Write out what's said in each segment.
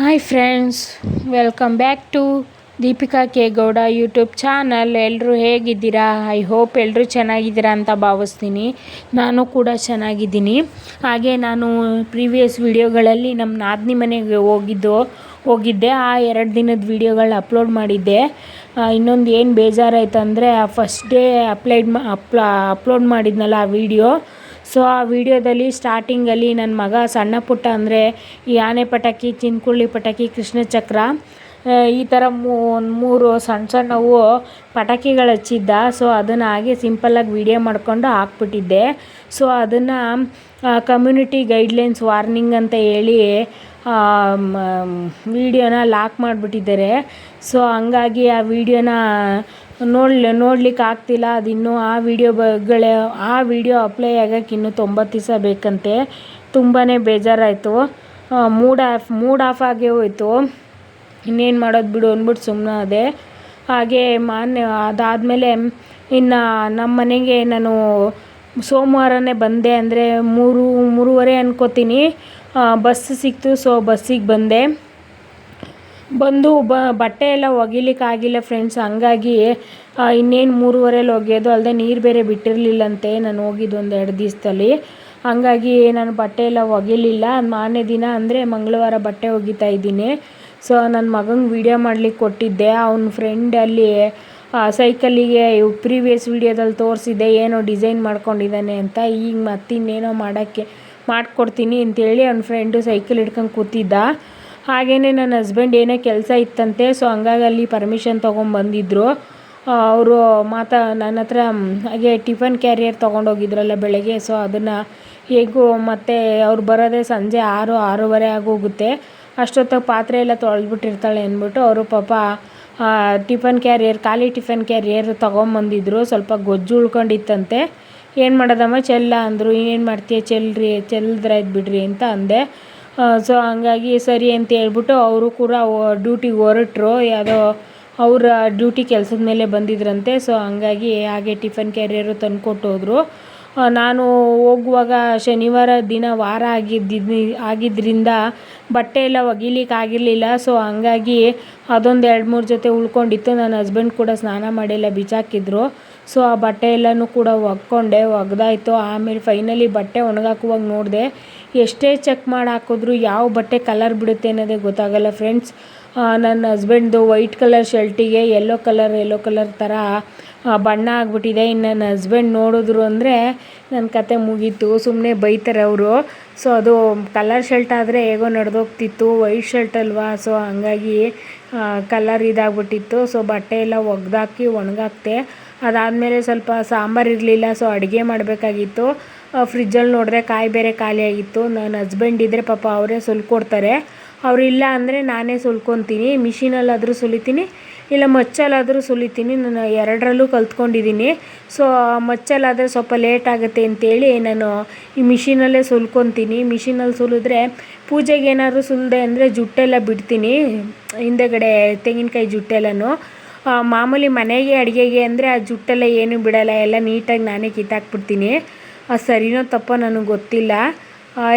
Hi friends welcome back to Deepika K Gowda YouTube channel ಎಲ್ಲರೂ ಹೇಗಿದ್ದೀರಾ? I hope ಎಲ್ಲರೂ ಚೆನ್ನಾಗಿದ್ದೀರಾ ಅಂತ ಭಾವಿಸ್ತೀನಿ. ನಾನು ಕೂಡ ಚೆನ್ನಾಗಿದ್ದೀನಿ. ಹಾಗೆ ನಾನು ಪ್ರೀವಿಯಸ್ ವಿಡಿಯೋಗಳಲ್ಲಿ ನಮ್ಮ ನಾದಿನಿ ಮನೆಗೆ ಹೋಗಿದ್ದು, ಹೋಗಿದ್ದೆ. ಆ ಎರಡು ದಿನದ ವಿಡಿಯೋಗಳನ್ನ ಅಪ್ಲೋಡ್ ಮಾಡಿದ್ದೆ. ಇನ್ನೊಂದು ಏನು ಬೇಜಾರಾಯ್ತು ಅಂದರೆ ಆ ಫಸ್ಟ್ ಡೇ ಅಪ್ಲೈಡ್ ಮಾ ಅಪ್ಲಾ ಅಪ್ಲೋಡ್ ಮಾಡಿದ್ನಲ್ಲ ಆ ವಿಡಿಯೋ ಸೊ ಆ ವಿಡಿಯೋದಲ್ಲಿ ಸ್ಟಾರ್ಟಿಂಗಲ್ಲಿ ನನ್ನ ಮಗ ಸಣ್ಣ ಪುಟ್ಟ ಅಂದರೆ ಈ ಆನೆ ಪಟಾಕಿ, ಚಿನ್ಕುಳ್ಳಿ ಪಟಾಕಿ ಕೃಷ್ಣಚಕ್ರ ಈ ಥರ ಮೂರು ಸಣ್ಣ ಸಣ್ಣವು ಪಟಾಕಿಗಳು ಹಚ್ಚಿದ್ದ. ಸೊ ಅದನ್ನು ಹಾಗೆ ಸಿಂಪಲ್ಲಾಗಿ ವಿಡಿಯೋ ಮಾಡಿಕೊಂಡು ಹಾಕ್ಬಿಟ್ಟಿದ್ದೆ. ಸೊ ಅದನ್ನು ಕಮ್ಯುನಿಟಿ ಗೈಡ್ಲೈನ್ಸ್ ವಾರ್ನಿಂಗ್ ಅಂತ ಹೇಳಿ ವಿಡಿಯೋನ ಲಾಕ್ ಮಾಡಿಬಿಟ್ಟಿದ್ದಾರೆ. ಸೊ ಹಂಗಾಗಿ ಆ ವಿಡಿಯೋನ ನೋಡ್ಲಿ, ನೋಡ್ಲಿಕ್ಕೆ ಆಗ್ತಿಲ್ಲ. ಅದಿನ್ನೂ ಆ ವಿಡಿಯೋ ಬಗ್ಗೆ ಆ ವಿಡಿಯೋ ಅಪ್ಲೈ ಆಗಕ್ಕೆ ಇನ್ನೂ ತೊಂಬತ್ತು ದಿವಸ ಬೇಕಂತೆ. ತುಂಬಾ ಬೇಜಾರಾಯಿತು. ಮೂಡ್ ಆಫ್ ಮೂಡ್ ಆಫ್ ಆಗೇ ಹೋಯಿತು. ಇನ್ನೇನು ಮಾಡೋದು ಬಿಡು ಅಂದ್ಬಿಟ್ಟು ಸುಮ್ಮನೆ ಅದೇ ಹಾಗೆ ಮಾನ್ಯ, ಅದಾದಮೇಲೆ ಇನ್ನು ನಮ್ಮ ಮನೆಗೆ ನಾನು ಸೋಮವಾರನೇ ಬಂದೆ ಅಂದರೆ ಮೂರು, ಮೂರುವರೆ ಅನ್ಕೋತೀನಿ. ಬಸ್ ಸಿಕ್ತು ಸೊ ಬಸ್ಸಿಗೆ ಬಂದೆ. ಬಂದು ಬಟ್ಟೆ ಎಲ್ಲ ಒಗಿಲಿಕ್ಕಾಗಿಲ್ಲ ಫ್ರೆಂಡ್ಸ್ ಹಂಗಾಗಿ ಇನ್ನೇನು ಮೂರುವರೆಲಿ ಒಗೆಯೋದು ಅಲ್ಲದೆ ನೀರು ಬೇರೆ ಬಿಟ್ಟಿರಲಿಲ್ಲಂತೆ ನಾನು ಹೋಗಿದ್ದು ಒಂದು ಎರಡು ದಿವಸದಲ್ಲಿ. ಹಂಗಾಗಿ ನಾನು ಬಟ್ಟೆ ಎಲ್ಲ ಒಗಿಲಿಲ್ಲ. ಮಾರನೇ ದಿನ ಅಂದರೆ ಮಂಗಳವಾರ ಬಟ್ಟೆ ಒಗಿತಾ ಇದ್ದೀನಿ. ಸೊ ನನ್ನ ಮಗಂಗೆ ವೀಡಿಯೋ ಮಾಡ್ಲಿಕ್ಕೆ ಕೊಟ್ಟಿದ್ದೆ. ಅವ್ನ ಫ್ರೆಂಡ್ ಅಲ್ಲಿ ಸೈಕಲ್ಲಿಗೆ ಪ್ರೀವಿಯಸ್ ವೀಡಿಯೋದಲ್ಲಿ ತೋರಿಸಿದ್ದೆ. ಏನೋ ಡಿಸೈನ್ ಮಾಡ್ಕೊಂಡಿದ್ದಾನೆ ಅಂತ. ಈಗ ಮತ್ತಿನ್ನೇನೋ ಮಾಡೋಕ್ಕೆ, ಮಾಡಿಕೊಡ್ತೀನಿ ಅಂತೇಳಿ ಅವ್ನ ಫ್ರೆಂಡು ಸೈಕಲ್ ಹಿಡ್ಕೊಂಡು ಕೂತಿದ್ದ. ಹಾಗೆಯೇ ನನ್ನ ಹಸ್ಬೆಂಡ್ ಏನೇ ಕೆಲಸ ಇತ್ತಂತೆ ಸೊ ಹಂಗಾಗಿ ಅಲ್ಲಿ ಪರ್ಮಿಷನ್ ತೊಗೊಂಬಂದಿದ್ದರು ಅವರು ಮಾತಾ, ನನ್ನ ಹತ್ರ ಹಾಗೆ ಟಿಫನ್ ಕ್ಯಾರಿಯರ್ ತೊಗೊಂಡೋಗಿದ್ರಲ್ಲ ಬೆಳಗ್ಗೆ ಸೊ ಅದನ್ನು ಹೇಗೂ ಮತ್ತು ಅವ್ರು ಬರೋದೇ ಸಂಜೆ ಆರು, ಆರೂವರೆ ಆಗೋಗುತ್ತೆ. ಅಷ್ಟೊತ್ತಾಗ ಪಾತ್ರೆ ಎಲ್ಲ ತೊಳೆದ್ಬಿಟ್ಟಿರ್ತಾಳೆ ಅಂದ್ಬಿಟ್ಟು ಅವರು ಪಾಪ ಟಿಫನ್ ಕ್ಯಾರಿಯರ್, ಖಾಲಿ ಟಿಫನ್ ಕ್ಯಾರಿಯರ್ ತೊಗೊಂಬಂದಿದ್ರು ಸ್ವಲ್ಪ ಗೊಜ್ಜು ಉಳ್ಕೊಂಡಿತ್ತಂತೆ. ಏನು ಮಾಡೋದಮ್ಮ, ಚೆಲ್ಲ ಅಂದರು, ಏನು ಮಾಡ್ತೀಯ, ಚೆಲ್ರಿ ಚೆಲ್ಲದ್ರಾಯ್ತು ಬಿಡ್ರಿ ಅಂತ ಅಂದೆ. ಸೊ ಹಂಗಾಗಿ ಸರಿ ಅಂತ ಹೇಳ್ಬಿಟ್ಟು ಅವರು ಕೂಡ ಡ್ಯೂಟಿಗೆ ಹೊರಟ್ರು. ಯಾವುದೋ ಅವರ ಡ್ಯೂಟಿ ಕೆಲಸದ ಮೇಲೆ ಬಂದಿದ್ರಂತೆ. ಸೊ ಹಂಗಾಗಿ ಹಾಗೆ ಟಿಫನ್ ಕ್ಯಾರಿಯರು ತಂದು ಹೋದರು ನಾನು ಹೋಗುವಾಗ ಶನಿವಾರ ದಿನ ವಾರ ಆಗಿದ್ದಿದ್ನಿ ಆಗಿದ್ದರಿಂದ ಬಟ್ಟೆ ಎಲ್ಲ ಒಗಿಲಿಕ್ಕೆ ಆಗಿರಲಿಲ್ಲ. ಸೊ ಹಂಗಾಗಿ ಅದೊಂದು ಎರಡು ಮೂರು ಜೊತೆ ಉಳ್ಕೊಂಡಿತ್ತು. ನನ್ನ ಹಸ್ಬೆಂಡ್ ಕೂಡ ಸ್ನಾನ ಮಾಡಿಲ್ಲ ಬಿಚ್ಚಾಕಿದ್ರು ಸೊ ಆ ಬಟ್ಟೆ ಎಲ್ಲನೂ ಕೂಡ ಒಗ್ಕೊಂಡೆ, ಒಗ್ದಾಯಿತು. ಆಮೇಲೆ ಫೈನಲಿ ಬಟ್ಟೆ ಒಣಗಾಕುವಾಗ ನೋಡಿದೆ. ಎಷ್ಟೇ ಚೆಕ್ ಮಾಡಿ ಹಾಕಿದ್ರು ಯಾವ ಬಟ್ಟೆ ಕಲರ್ ಬಿಡುತ್ತೆ ಅನ್ನೋದೇ ಗೊತ್ತಾಗಲ್ಲ ಫ್ರೆಂಡ್ಸ್. ನನ್ನ ಹಸ್ಬೆಂಡ್ದು ವೈಟ್ ಕಲರ್ ಶರ್ಟಿಗೆ ಯೆಲ್ಲೋ ಕಲರ್ ಯೆಲ್ಲೋ ಕಲರ್ ಥರ ಬಣ್ಣ ಆಗಿಬಿಟ್ಟಿದೆ. ಇನ್ನು ನನ್ನ ಹಸ್ಬೆಂಡ್ ನೋಡಿದ್ರು ಅಂದರೆ ನನ್ನ ಕತೆ ಮುಗೀತು. ಸುಮ್ಮನೆ ಬೈತಾರೆ ಅವರು. ಸೊ ಅದು ಕಲರ್ ಶರ್ಟ್ ಆದರೆ ಹೇಗೋ ನಡೆದೋಗ್ತಿತ್ತು. ವೈಟ್ ಶರ್ಟ್ ಅಲ್ವಾ? ಸೊ ಹಂಗಾಗಿ ಕಲರ್ ಇದಾಗ್ಬಿಟ್ಟಿತ್ತು. ಸೊ ಬಟ್ಟೆ ಎಲ್ಲ ಒಗ್ದಾಕಿ ಒಣಗಾಕ್ತೆ. ಅದಾದಮೇಲೆ ಸ್ವಲ್ಪ ಸಾಂಬಾರು ಇರಲಿಲ್ಲ. ಸೊ ಅಡುಗೆ ಮಾಡಬೇಕಾಗಿತ್ತು. ಫ್ರಿಜ್ಜಲ್ಲಿ ನೋಡಿದ್ರೆ ಕಾಯಿ ಬೇರೆ ಖಾಲಿಯಾಗಿತ್ತು ನನ್ನ ಹಸ್ಬೆಂಡ್ ಇದ್ದರೆ ಪಾಪ ಅವರೇ ಸುಲ್ಕೊಡ್ತಾರೆ. ಅವರಿಲ್ಲ ಅಂದರೆ ನಾನೇ ಸುಲ್ಕೊತೀನಿ. ಮಿಷಿನಲ್ಲಾದರೂ ಸುಲಿತೀನಿ. ಇಲ್ಲ ಮಚ್ಚಲ್ಲಾದರೂ ಸುಲಿತೀನಿ. ನಾನು ಎರಡರಲ್ಲೂ ಕಲ್ತ್ಕೊಂಡಿದ್ದೀನಿ. ಸೊ ಮಚ್ಚಲ್ಲಾದರೆ ಸ್ವಲ್ಪ ಲೇಟ್ ಆಗುತ್ತೆ ಅಂತೇಳಿ ನಾನು ಈ ಮಿಷಿನಲ್ಲೇ ಸುಲ್ಕೊತೀನಿ. ಮಿಷಿನಲ್ಲಿ ಸುಲಿದ್ರೆ ಪೂಜೆಗೆ ಏನಾದರೂ ಸುಲಿದೆ ಅಂದರೆ ಜುಟ್ಟೆಲ್ಲ ಬಿಡ್ತೀನಿ. ಹಿಂದೆಗಡೆ ತೆಂಗಿನಕಾಯಿ ಜುಟ್ಟೆಲ್ಲನೂ. ಮಾಮೂಲಿ ಮನೆಗೆ ಅಡುಗೆಗೆ ಅಂದರೆ ಆ ಜುಟ್ಟೆಲ್ಲ ಏನೂ ಬಿಡೋಲ್ಲ. ಎಲ್ಲ ನೀಟಾಗಿ ನಾನೇ ಕಿತ್ತಾಕ್ಬಿಡ್ತೀನಿ. ಅದು ಸರಿನೋ ತಪ್ಪೋ ನನಗೆ ಗೊತ್ತಿಲ್ಲ.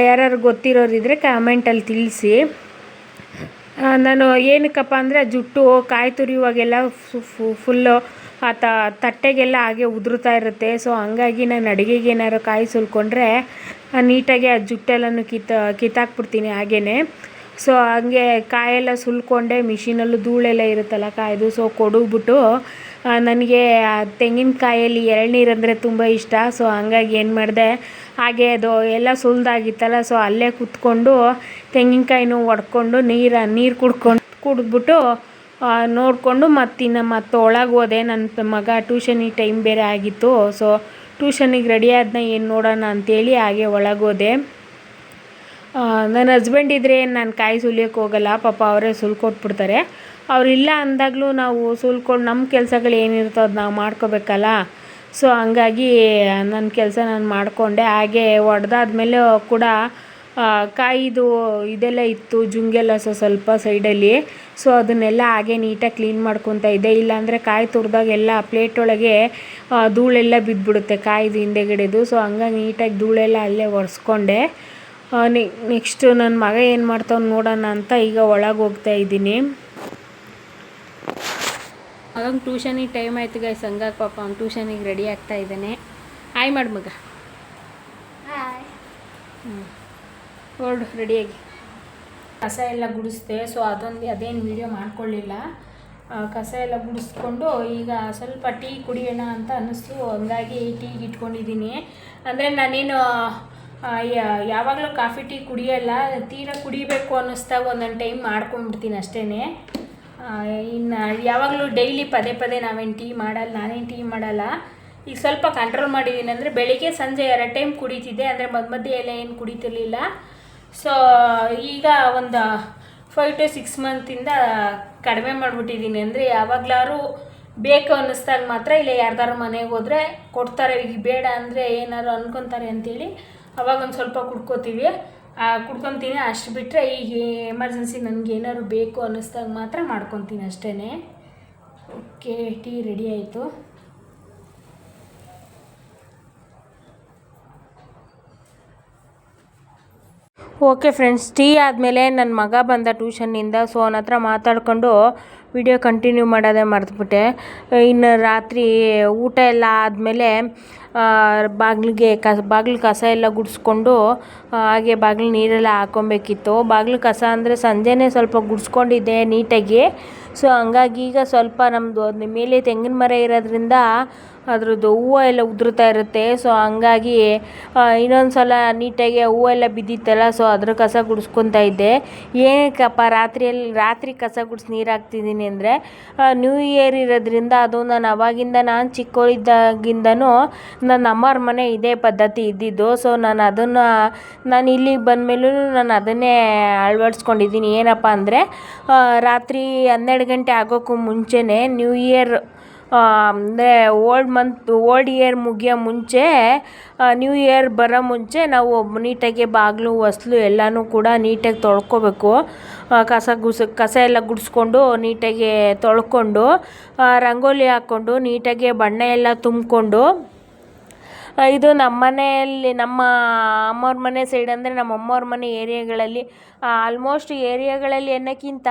ಯಾರಾದ್ರು ಗೊತ್ತಿರೋರಿದ್ದರೆ ಕಾಮೆಂಟಲ್ಲಿ ತಿಳಿಸಿ. ನಾನು ಏನಕ್ಕಪ್ಪ ಅಂದರೆ ಜುಟ್ಟು ಕಾಯಿ ತುರಿಯುವಾಗೆಲ್ಲ ಫುಲ್ಲು ಆ ತಟ್ಟೆಗೆಲ್ಲ ಹಾಗೆ ಉದುರುತ್ತಾ ಇರುತ್ತೆ. ಸೊ ಹಂಗಾಗಿ ನಾನು ಅಡುಗೆಗೆ ಏನಾದ್ರು ಕಾಯಿ ಸುಲ್ಕೊಂಡ್ರೆ ನೀಟಾಗಿ ಆ ಜುಟ್ಟೆಲ್ಲನೂ ಕಿತ್ತ, ಕಿತ್ತಾಕ್ಬಿಡ್ತೀನಿ ಹಾಗೇ ಸೊ ಹಂಗೆ ಕಾಯೆಲ್ಲ ಸುಲ್ಕೊಂಡೆ ಮಿಷಿನಲ್ಲೂ ಧೂಳೆಲ್ಲ ಇರುತ್ತಲ್ಲ ಕಾಯ್ದು ಸೊ ಕೊಡುಗ್ಬಿಟ್ಟು ನನಗೆ ತೆಂಗಿನಕಾಯಲ್ಲಿ ಎಳ್ನೀರು ಅಂದರೆ ತುಂಬ ಇಷ್ಟ ಸೊ ಹಂಗಾಗಿ ಏನು ಮಾಡಿದೆ, ಹಾಗೆ ಅದು ಎಲ್ಲ ಸುಲಿದಾಗಿತ್ತಲ್ಲ ಸೊ ಅಲ್ಲೇ ಕೂತ್ಕೊಂಡು ತೆಂಗಿನಕಾಯಿನೂ ಒಡ್ಕೊಂಡು ನೀರು ನೀರು ಕುಡ್ಕೊಂಡು, ಕುಡಿದ್ಬಿಟ್ಟು ನೋಡಿಕೊಂಡು ಮತ್ತಿನ್ನು ಮತ್ತೆ ಒಳಗೆ ಹೋದೆ ನನ್ನ ಮಗ ಟ್ಯೂಷನಿಗೆ ಟೈಮ್ ಬೇರೆ ಆಗಿತ್ತು ಸೊ ಟ್ಯೂಷನಿಗೆ ರೆಡಿ ಆದ್ನ ಏನು ನೋಡೋಣ ಅಂತೇಳಿ ಹಾಗೆ ಒಳಗೆ ಹೋದೆ ನನ್ನ ಹಸ್ಬೆಂಡ್ ಇದ್ದರೆ ನಾನು ಕಾಯಿ ಸುಲಿಯೋಕ್ಕೆ ಹೋಗಲ್ಲ, ಪಾಪ ಅವರೇ ಸುಲ್ಕೊಟ್ಬಿಡ್ತಾರೆ. ಅವರಿಲ್ಲ ಅಂದಾಗಲೂ ನಾವು ಸುಲ್ಕೊಂಡು ನಮ್ಮ ಕೆಲಸಗಳು ಏನಿರುತ್ತೋ ಅದು ನಾವು ಮಾಡ್ಕೋಬೇಕಲ್ಲ? ಸೊ ಹಂಗಾಗಿ ನನ್ನ ಕೆಲಸ ನಾನು ಮಾಡಿಕೊಂಡೆ. ಹಾಗೆ ಒಡೆದಾದ್ಮೇಲೆ ಕೂಡ ಕಾಯಿದು ಇದೆಲ್ಲ ಇತ್ತು ಜುಂಗೆಲ್ಲ ಸೊ ಸ್ವಲ್ಪ ಸೈಡಲ್ಲಿ. ಸೊ ಅದನ್ನೆಲ್ಲ ಹಾಗೆ ನೀಟಾಗಿ ಕ್ಲೀನ್ ಮಾಡ್ಕೊತಾ ಇದ್ದೆ. ಇಲ್ಲಾಂದರೆ ಕಾಯಿ ತುರಿದಾಗೆಲ್ಲ ಪ್ಲೇಟ್ ಒಳಗೆ ಧೂಳೆಲ್ಲ ಬಿದ್ದುಬಿಡುತ್ತೆ ಕಾಯಿದು ಹಿಂದೆಗಡೆದು. ಸೊ ಹಂಗಾಗಿ ನೀಟಾಗಿ ಧೂಳೆಲ್ಲ ಅಲ್ಲೇ ಒರೆಸ್ಕೊಂಡೆ. ನೆಕ್ಸ್ಟ್ ನನ್ನ ಮಗ ಏನು ಮಾಡ್ತಾವ್ ನೋಡೋಣ ಅಂತ ಈಗ ಒಳಗೆ ಹೋಗ್ತಾ ಇದ್ದೀನಿ. ಮಗಂಗೆ ಟ್ಯೂಷನಿಗೆ ಟೈಮ್ ಆಯ್ತು ಗಾಯ್ ಹಂಗಾಗಿ ಪಾಪ ಅವ್ನು ಟ್ಯೂಷನಿಗೆ ರೆಡಿ ಆಗ್ತಾ ಇದ್ದಾನೆ. ಆಯ್ ಮಾಡು ಮಗ. ಹೊರಡು ರೆಡಿಯಾಗಿ ಕಸ ಎಲ್ಲ ಗುಡಿಸ್ದೆ ಸೊ ಅದೊಂದು ಅದೇನು ವೀಡಿಯೋ ಮಾಡ್ಕೊಳ್ಳಿಲ್ಲ ಕಸ ಎಲ್ಲ ಗುಡಿಸ್ಕೊಂಡು ಈಗ ಸ್ವಲ್ಪ ಟೀ ಕುಡಿಯೋಣ ಅಂತ ಅನ್ನಿಸ್ತು. ಹಂಗಾಗಿ ಟೀಗೆ ಇಟ್ಕೊಂಡಿದ್ದೀನಿ. ಅಂದರೆ ನಾನೇನು ಯಾವಾಗಲೂ ಕಾಫಿ, ಟೀ ಕುಡಿಯಲ್ಲ ತೀರಾ ಕುಡಿಬೇಕು ಅನ್ನಿಸ್ದಾಗ ಒಂದೊಂದು ಟೈಮ್ ಮಾಡ್ಕೊಂಡ್ಬಿಡ್ತೀನಿ ಅಷ್ಟೇ ಇನ್ನು ಯಾವಾಗಲೂ ಡೈಲಿ ಪದೇ ಪದೇ ನಾವೇನು ಟೀ ಮಾಡಲ್ಲ, ನಾನೇನು ಟೀ ಮಾಡಲ್ಲ. ಈಗ ಸ್ವಲ್ಪ ಕಂಟ್ರೋಲ್ ಮಾಡಿದ್ದೀನಿ ಅಂದರೆ ಬೆಳಿಗ್ಗೆ ಸಂಜೆ ಎರಡು ಟೈಮ್ ಕುಡಿತಿದ್ದೆ, ಅಂದರೆ ಮಧ್ಯ ಮಧ್ಯೆ ಎಲ್ಲ ಏನು ಕುಡಿತಿರ್ಲಿಲ್ಲ. ಸೊ ಈಗ ಒಂದು ಫೈವ್ ಟು ಸಿಕ್ಸ್ ಮಂತಿಂದ ಕಡಿಮೆ ಮಾಡಿಬಿಟ್ಟಿದ್ದೀನಿ ಅಂದರೆ ಯಾವಾಗಲಾರು ಬೇಕು ಅನ್ನಿಸ್ದಾಗ ಮಾತ್ರ ಇಲ್ಲ ಯಾರ್ದಾರು ಮನೆಗೆ ಹೋದರೆ ಕೊಡ್ತಾರೆ ಈಗ ಬೇಡ ಅಂದರೆ ಏನಾದ್ರು ಅಂದ್ಕೊತಾರೆ ಅಂತೇಳಿ ಅವಾಗ ಒಂದು ಸ್ವಲ್ಪ ಕುಡ್ಕೋತೀವಿ. ಕುಡ್ಕೊತೀನಿ. ಅಷ್ಟು ಬಿಟ್ಟರೆ ಈಗ ಎಮರ್ಜೆನ್ಸಿ ನನಗೆ ಏನಾದ್ರು ಬೇಕು ಅನ್ನಿಸ್ದಾಗ ಮಾತ್ರ ಮಾಡ್ಕೊತೀನಿ ಅಷ್ಟೇ ಓಕೆ ಟೀ ರೆಡಿ ಆಯಿತು. ಓಕೆ ಫ್ರೆಂಡ್ಸ್, ಟೀ ಆದಮೇಲೆ ನನ್ನ ಮಗ ಬಂದ ಟ್ಯೂಷನ್ನಿಂದ, ಸೊ ಅವನ ಹತ್ರ ಮಾತಾಡ್ಕೊಂಡು ವಿಡಿಯೋ ಕಂಟಿನ್ಯೂ ಮಾಡೋದೇ ಮರೆತುಬಿಟ್ಟೆ. ಇನ್ನು ರಾತ್ರಿ ಊಟ ಎಲ್ಲ ಆದಮೇಲೆ ಬಾಗಿಲಿಗೆ ಕಸ, ಬಾಗಿಲು ಕಸ ಎಲ್ಲ ಗುಡಿಸ್ಕೊಂಡು ಹಾಗೆ ಬಾಗಿಲು ನೀರೆಲ್ಲ ಹಾಕ್ಕೊಬೇಕಿತ್ತು. ಬಾಗಿಲು ಕಸ ಅಂದರೆ ಸಂಜೆನೇ ಸ್ವಲ್ಪ ಗುಡಿಸ್ಕೊಂಡಿದ್ದೆ ನೀಟಾಗಿ. ಸೊ ಹಂಗಾಗಿ ಈಗ ಸ್ವಲ್ಪ ನಮ್ಮದು ಮೇಲೆ ತೆಂಗಿನ ಮರ ಇರೋದ್ರಿಂದ ಅದ್ರದ್ದು ಹೂವು ಎಲ್ಲ ಉದುರ್ತಾ ಇರುತ್ತೆ. ಸೊ ಹಂಗಾಗಿ ಇನ್ನೊಂದು ಸಲ ನೀಟಾಗಿ ಹೂವು ಎಲ್ಲ ಬಿದ್ದಿತ್ತಲ್ಲ ಸೊ ಅದ್ರ ಕಸ ಗುಡಿಸ್ಕೊತಾ ಇದ್ದೆ. ಏನಕ್ಕಪ್ಪ ರಾತ್ರಿಯಲ್ಲಿ ರಾತ್ರಿ ಕಸ ಗುಡಿಸಿ ನೀರು ಹಾಕ್ತಿದ್ದೀನಿ ಅಂದರೆ ನ್ಯೂ ಇಯರ್ ಇರೋದ್ರಿಂದ ಅದು ನಾನು ಅವಾಗಿಂದ ನಾನು ಚಿಕ್ಕವಳಿದ್ದಾಗಿಂದನೂ ನನ್ನ ಅಮ್ಮವ್ರ ಮನೆ ಇದೇ ಪದ್ಧತಿ ಇದ್ದಿದ್ದು. ಸೊ ನಾನು ಅದನ್ನು, ನಾನು ಇಲ್ಲಿಗೆ ಬಂದಮೇಲೂ ನಾನು ಅದನ್ನೇ ಅಳವಡಿಸ್ಕೊಂಡಿದ್ದೀನಿ. ಏನಪ್ಪ ಅಂದರೆ ರಾತ್ರಿ ಹನ್ನೆರಡು ಗಂಟೆ ಆಗೋಕ್ಕೂ ಮುಂಚೆನೇ ನ್ಯೂ ಇಯರ್ ಅಂದರೆ ಓಲ್ಡ್ ಮಂತ್, ಓಲ್ಡ್ ಇಯರ್ ಮುಗಿಯೋ ಮುಂಚೆ ನ್ಯೂ ಇಯರ್ ಬರೋ ಮುಂಚೆ ನಾವು ನೀಟಾಗಿ ಬಾಗಿಲು, ಹೊಸ್ಲು ಎಲ್ಲನೂ ಕೂಡ ನೀಟಾಗಿ ತೊಳ್ಕೊಬೇಕು. ಕಸ ಗುಸ, ಕಸ ಎಲ್ಲ ಗುಡಿಸ್ಕೊಂಡು ನೀಟಾಗಿ ತೊಳ್ಕೊಂಡು ರಂಗೋಲಿ ಹಾಕ್ಕೊಂಡು ನೀಟಾಗಿ ಬಣ್ಣ ಎಲ್ಲ ತುಂಬಿಕೊಂಡು ಇದು ನಮ್ಮ ಮನೆಯಲ್ಲಿ, ನಮ್ಮ ಅಮ್ಮವ್ರ ಮನೆ ಸೈಡ್ ಅಂದರೆ ನಮ್ಮ ಅಮ್ಮವ್ರ ಮನೆ ಏರಿಯಾಗಳಲ್ಲಿ ಆಲ್ಮೋಸ್ಟ್ ಏರಿಯಾಗಳಲ್ಲಿ ಅನ್ನೋಕ್ಕಿಂತ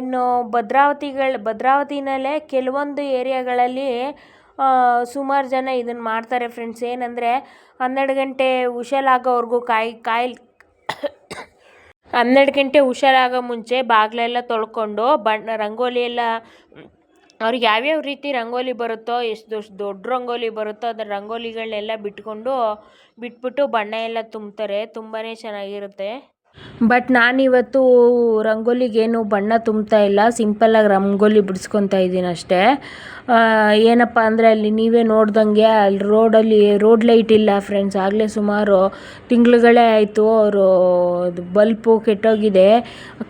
ಇನ್ನು ಭದ್ರಾವತಿಗಳು, ಭದ್ರಾವತಿನಲ್ಲೇ ಕೆಲವೊಂದು ಏರಿಯಾಗಳಲ್ಲಿ ಸುಮಾರು ಜನ ಇದನ್ನು ಮಾಡ್ತಾರೆ ಫ್ರೆಂಡ್ಸ್ ಏನಂದರೆ, ಹನ್ನೆರಡು ಗಂಟೆ ಹುಷಾರಾಗೋವರೆಗೂ ಕಾಯಿ ಕಾಯಿ ಹನ್ನೆರಡು ಗಂಟೆ ಹುಷಾರಾಗೋ ಮುಂಚೆ ಬಾಗಿಲೆಲ್ಲ ತೊಳ್ಕೊಂಡು, ಬಣ್ಣ, ರಂಗೋಲಿ ಎಲ್ಲ ಅವ್ರಿಗೆ ಯಾವ್ಯಾವ ರೀತಿ ರಂಗೋಲಿ ಬರುತ್ತೋ, ಎಷ್ಟು ದೊಡ್ಡ ದೊಡ್ಡ ರಂಗೋಲಿ ಬರುತ್ತೋ ಅದರ ರಂಗೋಲಿಗಳನ್ನೆಲ್ಲ ಬಿಟ್ಕೊಂಡು ಬಿಟ್ಬಿಟ್ಟು ಬಣ್ಣ ಎಲ್ಲ ತುಂಬ್ತಾರೆ. ತುಂಬಾ ಚೆನ್ನಾಗಿರುತ್ತೆ. ಬಟ್ ನಾನಿವತ್ತು ರಂಗೋಲಿಗೇನು ಬಣ್ಣ ತುಂಬ್ತಾ ಇಲ್ಲ. ಸಿಂಪಲ್ಲಾಗಿ ರಂಗೋಲಿ ಬಿಡಿಸ್ಕೊತಾ ಇದ್ದೀನಿ ಅಷ್ಟೇ ಏನಪ್ಪ ಅಂದರೆ ಅಲ್ಲಿ ನೀವೇ ನೋಡ್ದಂಗೆ ಅಲ್ಲಿ ರೋಡಲ್ಲಿ ರೋಡ್ ಲೈಟ್ ಇಲ್ಲ ಫ್ರೆಂಡ್ಸ್ ಆಗಲೇ ಸುಮಾರು ತಿಂಗಳುಗಳೇ ಆಯಿತು ಅವರು ಬಲ್ಪು ಕೆಟ್ಟೋಗಿದೆ.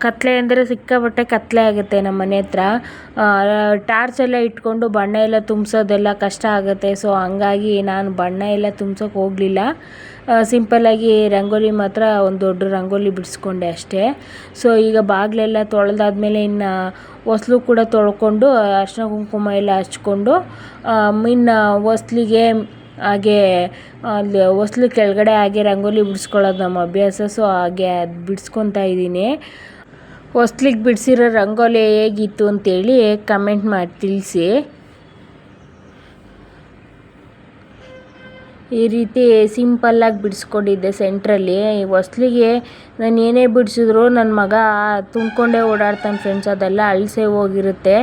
ಕತ್ತಲೆ ಅಂದರೆ ಸಿಕ್ಕಾಪಟ್ಟೆ ಕತ್ತಲೆ ಆಗುತ್ತೆ ನಮ್ಮ ಮನೆ ಹತ್ರ. ಟಾರ್ಚ್ ಎಲ್ಲ ಇಟ್ಕೊಂಡು ಬಣ್ಣ ಎಲ್ಲ ತುಂಬಿಸೋದೆಲ್ಲ ಕಷ್ಟ ಆಗುತ್ತೆ. ಸೊ ಹಂಗಾಗಿ ನಾನು ಬಣ್ಣ ಎಲ್ಲ ತುಂಬ್ಸೋಕೆ ಹೋಗಲಿಲ್ಲ. ಸಿಂಪಲ್ಲಾಗಿ ರಂಗೋಲಿ ಮಾತ್ರ ಒಂದು ದೊಡ್ಡ ರಂಗೋಲಿ ಬಿಡಿಸ್ಕೊಂಡೆ ಅಷ್ಟೇ. ಸೊ ಈಗ ಬಾಗಿಲೆಲ್ಲ ತೊಳೆದಾದ್ಮೇಲೆ ಇನ್ನು ಹೊಸ್ಲು ಕೂಡ ತೊಳ್ಕೊಂಡು ಅರಿಶಿನ ಕುಂಕುಮ ಎಲ್ಲ ಹಚ್ಕೊಂಡು ಇನ್ನು ಹೊಸ್ಲಿಗೆ ಹಾಗೆ ಅಲ್ಲಿ ಹೊಸ್ಲು ಕೆಳಗಡೆ ಹಾಗೆ ರಂಗೋಲಿ ಬಿಡಿಸ್ಕೊಳ್ಳೋದು ನಮ್ಮ ಅಭ್ಯಾಸ. ಸೊ ಹಾಗೆ ಅದು ಬಿಡಿಸ್ಕೊತಾ ಇದ್ದೀನಿ. ಹೊಸ್ಲಿಗೆ ಬಿಡಿಸಿರೋ ರಂಗೋಲಿ ಹೇಗಿತ್ತು ಅಂತೇಳಿ ಕಮೆಂಟ್ ಮಾಡಿ ತಿಳಿಸಿ. ಈ ರೀತಿ ಸಿಂಪಲ್ಲಾಗಿ ಬಿಡಿಸ್ಕೊಂಡಿದ್ದೆ ಸೆಂಟ್ರಲ್ಲಿ. ಹೊಸ್ಲಿಗೆ ನಾನು ಏನೇ ಬಿಡಿಸಿದ್ರು ನನ್ನ ಮಗ ತುಂಬಿಕೊಂಡೇ ಓಡಾಡ್ತಾನೆ ಫ್ರೆಂಡ್ಸ್ ಅದೆಲ್ಲ ಅಳಿಸೇ ಹೋಗಿರುತ್ತೆ.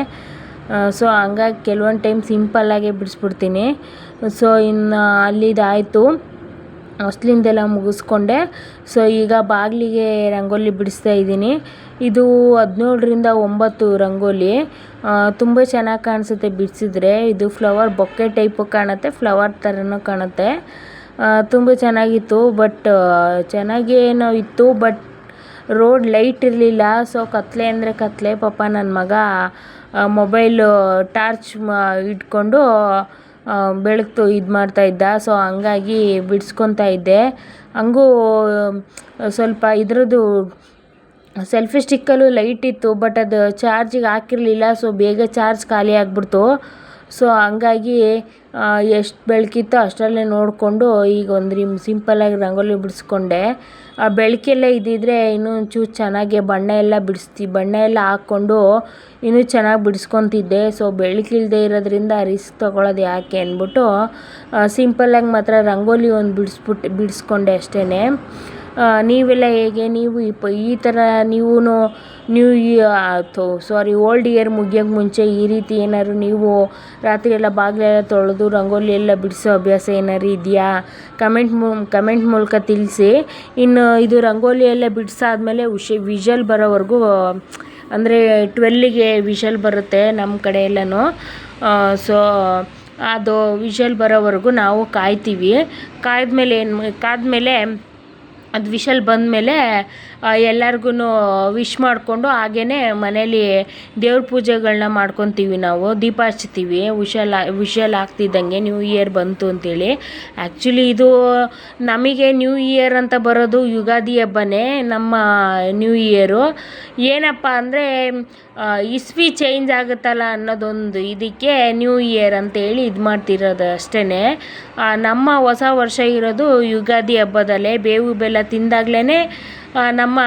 ಸೊ ಹಂಗಾಗಿ ಕೆಲವೊಂದು ಟೈಮ್ ಸಿಂಪಲ್ಲಾಗೇ ಬಿಡಿಸ್ಬಿಡ್ತೀನಿ. ಸೊ ಇನ್ನು ಅಲ್ಲಿದಾಯಿತು. ಹೊಸ್ಲಿಂದೆಲ್ಲ ಮುಗಿಸ್ಕೊಂಡೆ. ಸೊ ಈಗ ಬಾಗಿಲಿಗೆ ರಂಗೋಲಿ ಬಿಡಿಸ್ತಾ ಇದ್ದೀನಿ. ಇದು ಹದಿನೇಳರಿಂದ ಒಂಬತ್ತು ರಂಗೋಲಿ. ತುಂಬ ಚೆನ್ನಾಗಿ ಕಾಣಿಸುತ್ತೆ ಬಿಡಿಸಿದ್ರೆ. ಇದು ಫ್ಲವರ್ ಬೊಕ್ಕೆ ಟೈಪು ಕಾಣುತ್ತೆ, ಫ್ಲವರ್ ಥರನೂ ಕಾಣುತ್ತೆ. ತುಂಬ ಚೆನ್ನಾಗಿತ್ತು, ಬಟ್ ಚೆನ್ನಾಗೇನೋ ಇತ್ತು, ಬಟ್ ರೋಡ್ ಲೈಟ್ ಇರಲಿಲ್ಲ. ಸೊ ಕತ್ಲೆ ಅಂದರೆ ಕತ್ಲೆ. ಪಾಪ ನನ್ನ ಮಗ ಮೊಬೈಲು ಟಾರ್ಚ್ ಇಟ್ಕೊಂಡು ಬೆಳಕು ಇದು ಮಾಡ್ತಾ ಇದ್ದ. ಸೊ ಹಂಗಾಗಿ ಬಿಡ್ಸ್ಕೊತಾ ಇದ್ದೆ. ಹಂಗೂ ಸ್ವಲ್ಪ ಇದರದ್ದು ಸೆಲ್ಫಿ ಸ್ಟಿಕ್ಕಲ್ಲೂ ಲೈಟ್ ಇತ್ತು ಬಟ್ ಅದು ಚಾರ್ಜಿಗೆ ಹಾಕಿರಲಿಲ್ಲ. ಸೊ ಬೇಗ ಚಾರ್ಜ್ ಖಾಲಿ ಆಗಿಬಿಡ್ತು. ಸೊ ಹಂಗಾಗಿ ಎಷ್ಟು ಬೆಳಕಿತ್ತೋ ಅಷ್ಟರಲ್ಲೇ ನೋಡಿಕೊಂಡು ಈಗ ಒಂದು ರಿಮ್ ಸಿಂಪಲ್ಲಾಗಿ ರಂಗೋಲಿ ಬಿಡಿಸ್ಕೊಂಡೆ. ಬೆಳಕೆಲ್ಲ ಇದ್ದಿದ್ದರೆ ಇನ್ನೂ ಒಂಚೂರು ಚೆನ್ನಾಗಿ ಬಣ್ಣ ಎಲ್ಲ ಬಿಡಿಸ್ತಿ, ಬಣ್ಣ ಎಲ್ಲ ಹಾಕ್ಕೊಂಡು ಇನ್ನೂ ಚೆನ್ನಾಗಿ ಬಿಡಿಸ್ಕೊತಿದ್ದೆ. ಸೊ ಬೆಳಕಿಲ್ಲದೆ ಇರೋದ್ರಿಂದ ರಿಸ್ಕ್ ತೊಗೊಳೋದು ಯಾಕೆ ಅಂದ್ಬಿಟ್ಟು ಸಿಂಪಲ್ಲಾಗಿ ಮಾತ್ರ ರಂಗೋಲಿ ಒಂದು ಬಿಡಿಸ್ಬಿಟ್ಟು ಬಿಡಿಸ್ಕೊಂಡೆ ಅಷ್ಟೇ ನೀವೆಲ್ಲ ಹೇಗೆ? ನೀವು ಈ ಪ ಈ ಥರ ನೀವೂ new year sorry old year ಮುಗಿಯೋಕೆ ಮುಂಚೆ ಈ ರೀತಿ ಏನಾದ್ರು ನೀವು ರಾತ್ರಿ ಎಲ್ಲ ಬಾಗಿಲೆಲ್ಲ ತೊಳೆದು ರಂಗೋಲಿ ಎಲ್ಲ ಬಿಡಿಸೋ ಅಭ್ಯಾಸ ಏನಾದ್ರು ಇದೆಯಾ? ಕಮೆಂಟ್ ಮೂ ಕಮೆಂಟ್ ಮೂಲಕ ತಿಳಿಸಿ. ಇನ್ನು ಇದು ರಂಗೋಲಿ ಎಲ್ಲ ಬಿಡಿಸಾದ್ಮೇಲೆ ಉಷಿ ವಿಷಲ್ ಬರೋವರೆಗೂ, ಅಂದರೆ ಟ್ವೆಲ್ಲಿಗೆ ವಿಷಲ್ ಬರುತ್ತೆ ನಮ್ಮ ಕಡೆ ಎಲ್ಲನೂ. ಸೊ ಅದು ವಿಷಲ್ ಬರೋವರೆಗೂ ನಾವು ಕಾಯ್ತೀವಿ. ಕಾಯ್ದ್ಮೇಲೆ ಏನು ಕಾದ್ಮೇಲೆ ಅದು ವಿಷಲ್ ಬಂದಮೇಲೆ ಎಲ್ಲರಿಗೂ ವಿಶ್ ಮಾಡಿಕೊಂಡು ಹಾಗೇ ಮನೇಲಿ ದೇವ್ರ ಪೂಜೆಗಳನ್ನ ಮಾಡ್ಕೊತೀವಿ ನಾವು ದೀಪ ಹಚ್ತೀವಿ ವಿಷಲ್ ವಿಷಲ್ ಆಗ್ತಿದ್ದಂಗೆ ನ್ಯೂ ಇಯರ್ ಬಂತು ಅಂತೇಳಿ. ಆ್ಯಕ್ಚುಲಿ ಇದು ನಮಗೆ ನ್ಯೂ ಇಯರ್ ಅಂತ ಬರೋದು ಯುಗಾದಿ ಹಬ್ಬನೇ ನಮ್ಮ ನ್ಯೂ ಇಯರು ಏನಪ್ಪ ಅಂದರೆ ಇಸ್ವಿ ಚೇಂಜ್ ಆಗುತ್ತಲ್ಲ ಅನ್ನೋದೊಂದು ಇದಕ್ಕೆ ನ್ಯೂ ಇಯರ್ ಅಂತೇಳಿ ಇದು ಮಾಡ್ತಿರೋದು ಅಷ್ಟೇ ನಮ್ಮ ಹೊಸ ವರ್ಷ ಇರೋದು ಯುಗಾದಿ ಹಬ್ಬದಲ್ಲೇ ಬೇವು ಬೆಲ್ಲ ತಿಂದಾಗಲೇ ನಮ್ಮ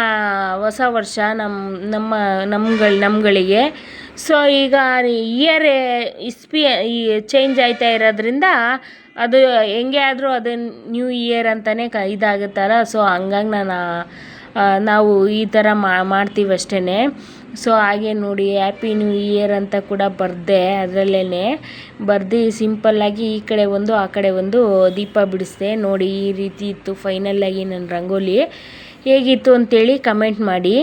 ಹೊಸ ವರ್ಷ ನಮ್ಮ ನಮ್ಮ, ನಮ್ಗಳು, ನಮ್ಗಳಿಗೆ. ಸೊ ಈಗ ಇಯರ್ ಇಸ್ಪಿ, ಈ ಚೇಂಜ್ ಆಯ್ತಾ ಇರೋದ್ರಿಂದ ಅದು ಹೆಂಗೆ ಆದರೂ ಅದು ನ್ಯೂ ಇಯರ್ ಅಂತಲೇ ಕ, ಇದಾಗುತ್ತಲ್ಲ. ಸೊ ಹಂಗಾಗಿ ನಾನು ನಾವು ಈ ಥರ ಮಾಡ್ತೀವಿ ಅಷ್ಟೇ ಸೊ ಹಾಗೆ ನೋಡಿ ಹ್ಯಾಪಿ ನ್ಯೂ ಇಯರ್ ಅಂತ ಕೂಡ ಬರೆದೆ ಅದರಲ್ಲೇ ಬರ್ದು ಸಿಂಪಲ್ಲಾಗಿ ಈ ಕಡೆ ಒಂದು, ಆ ಕಡೆ ಒಂದು ದೀಪ ಬಿಡಿಸ್ದೆ. ನೋಡಿ, ಈ ರೀತಿ ಇತ್ತು ಫೈನಲ್ಲಾಗಿ ನನ್ನ ರಂಗೋಲಿ. ಹೇಗಿತ್ತು ಅಂತೇಳಿ ಕಮೆಂಟ್ ಮಾಡಿ.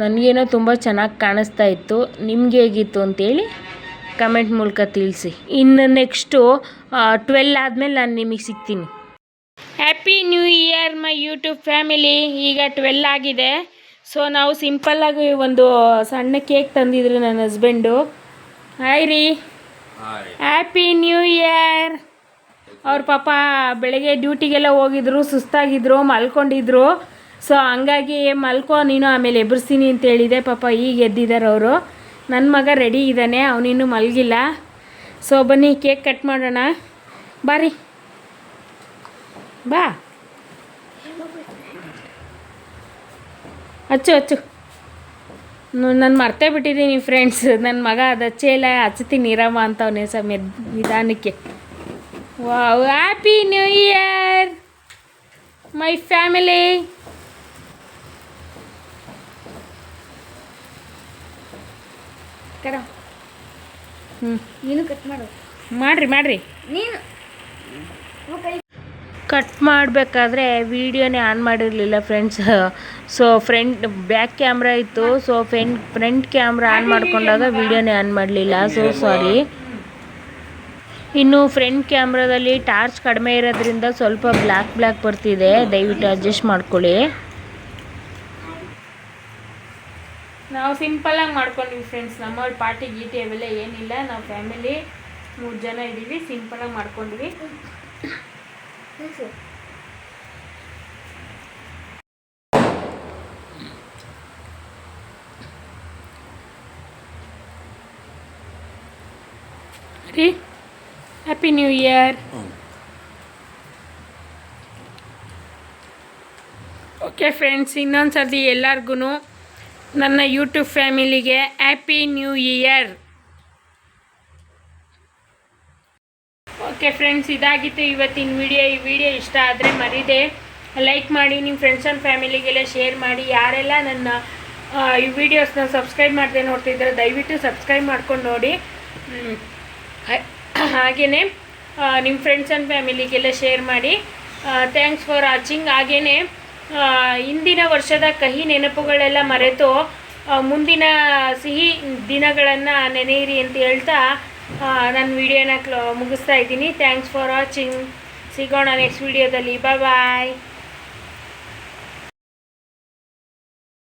ನನಗೇನೋ ತುಂಬ ಚೆನ್ನಾಗಿ ಕಾಣಿಸ್ತಾ ಇತ್ತು. ನಿಮ್ಗೆ ಹೇಗಿತ್ತು ಅಂತೇಳಿ ಕಮೆಂಟ್ ಮೂಲಕ ತಿಳಿಸಿ. ಇನ್ನು ನೆಕ್ಸ್ಟು ಟ್ವೆಲ್ ಆದಮೇಲೆ ನಾನು ನಿಮಗೆ ಸಿಗ್ತೀನಿ. Happy new year my YouTube family ಈಗ ಟ್ವೆಲ್ ಆಗಿದೆ. ಸೊ ನಾವು ಸಿಂಪಲ್ಲಾಗಿ ಒಂದು ಸಣ್ಣ ಕೇಕ್ ತಂದಿದ್ರು ನನ್ನ ಹಸ್ಬೆಂಡು ಹಾಯ್ ರೀ. ಹ್ಯಾಪಿ ನ್ಯೂ ಇಯರ್ ಅವ್ರ ಪಾಪ ಬೆಳಗ್ಗೆ ಡ್ಯೂಟಿಗೆಲ್ಲ ಹೋಗಿದ್ರು, ಸುಸ್ತಾಗಿದ್ರು, ಮಲ್ಕೊಂಡಿದ್ರು. ಸೊ ಹಂಗಾಗಿ ಮಲ್ಕೋ, ನೀನು ಆಮೇಲೆ ಎಬ್ಬರಿಸ್ತೀನಿ ಅಂತ ಹೇಳಿದೆ. ಪಾಪ ಈಗ ಎದ್ದಿದ್ದಾರೆ ಅವರು. ನನ್ನ ಮಗ ರೆಡಿ ಇದ್ದಾನೆ ಅವನಿನ್ನೂ ಮಲಗಿಲ್ಲ. ಸೊ ಬನ್ನಿ ಕೇಕ್ ಕಟ್ ಮಾಡೋಣ. ಬಾರಿ. ಬಾ. ಹಚ್ಚು ಹಚ್ಚು ನಾನು ಮರ್ತೇ ಬಿಟ್ಟಿದ್ದೀನಿ ಫ್ರೆಂಡ್ಸ್ ನನ್ನ ಮಗ ಅದು ಹಚ್ಚೇ ಇಲ್ಲ, ಹಚ್ತೀನಿ ಇರಮ್ಮ ಅಂತವನೇ ಸಮ ನಿಧಾನಕ್ಕೆ. Wow happy new year my family ಕರ ಹ್ಞೂ ನೀನು ಕಟ್ ಮಾಡು. ಮಾಡಿರಿ ಮಾಡಿರಿ. ನೀನು. ಕಟ್ ಮಾಡಬೇಕಾದ್ರೆ ವೀಡಿಯೋನೇ ಆನ್ ಮಾಡಿರಲಿಲ್ಲ friends so front back camera ಇತ್ತು. So front front camera on ಮಾಡ್ಕೊಂಡಾಗ ವೀಡಿಯೋನೇ ಆನ್ ಮಾಡಲಿಲ್ಲ. ಸೊ ಸಾರಿ ಇನ್ನು ಫ್ರಂಟ್ ಕ್ಯಾಮ್ರಾದಲ್ಲಿ ಟಾರ್ಚ್ ಕಡಿಮೆ ಇರೋದ್ರಿಂದ ಸ್ವಲ್ಪ ಬ್ಲ್ಯಾಕ್ ಬ್ಲ್ಯಾಕ್ ಬರ್ತಿದೆ. ದಯವಿಟ್ಟು ಅಡ್ಜಸ್ಟ್ ಮಾಡ್ಕೊಳ್ಳಿ. ನಾವು ಸಿಂಪಲ್ಲಾಗಿ ಮಾಡ್ಕೊಂಡ್ವಿ ಫ್ರೆಂಡ್ಸ್ ನಮ್ಮಲ್ಲಿ ಪಾರ್ಟಿ ಗೀಟಿ ಅವೆಲ್ಲ ಏನಿಲ್ಲ. ನಾವು ಫ್ಯಾಮಿಲಿ ಮೂರು ಜನ ಇದ್ದೀವಿ. ಸಿಂಪಲಾಗಿ ಮಾಡ್ಕೊಂಡ್ವಿ. ರೀ? Happy new year okay friends ಇನ್ನೊಂದು ಸರ್ತಿ ಎಲ್ಲರಿಗೂ ನನ್ನ ಯೂಟ್ಯೂಬ್ ಫ್ಯಾಮಿಲಿಗೆ happy new year okay friends ಇದಾಗಿತ್ತು ಇವತ್ತಿನ ವಿಡಿಯೋ. ಈ ವಿಡಿಯೋ ಇಷ್ಟ ಆದರೆ ಮರಿದೆ. ಲೈಕ್ ಮಾಡಿ ನಿಮ್ಮ ಫ್ರೆಂಡ್ಸ್ ಆ್ಯಂಡ್ ಫ್ಯಾಮಿಲಿಗೆಲ್ಲ ಶೇರ್ ಮಾಡಿ. ಯಾರೆಲ್ಲ ನನ್ನ ಈ ವಿಡಿಯೋಸ್ನ ಸಬ್ಸ್ಕ್ರೈಬ್ ಮಾಡದೆ ನೋಡ್ತಿದ್ರೆ, ದಯವಿಟ್ಟು ಸಬ್ಸ್ಕ್ರೈಬ್ ಮಾಡ್ಕೊಂಡು ನೋಡಿ. ಹಾಗೆಯೇ ನಿಮ್ಮ ಫ್ರೆಂಡ್ಸ್ ಆ್ಯಂಡ್ ಫ್ಯಾಮಿಲಿಗೆಲ್ಲ ಶೇರ್ ಮಾಡಿ ಥ್ಯಾಂಕ್ಸ್ ಫಾರ್ ವಾಚಿಂಗ್ ಹಾಗೆಯೇ ಇಂದಿನ ವರ್ಷದ ಕಹಿ ನೆನಪುಗಳೆಲ್ಲ ಮರೆತು ಮುಂದಿನ ಸಿಹಿ ದಿನಗಳನ್ನು ನೆನೆಯಿರಿ ಅಂತ ಹೇಳ್ತಾ ನನ್ನ ವಿಡಿಯೋನ ಕ್ಲೋ ಮುಗಿಸ್ತಾ ಇದ್ದೀನಿ. ಥ್ಯಾಂಕ್ಸ್ ಫಾರ್ ವಾಚಿಂಗ್ ಸಿಗೋಣ ನೆಕ್ಸ್ಟ್ ವಿಡಿಯೋದಲ್ಲಿ ಬಾಯ್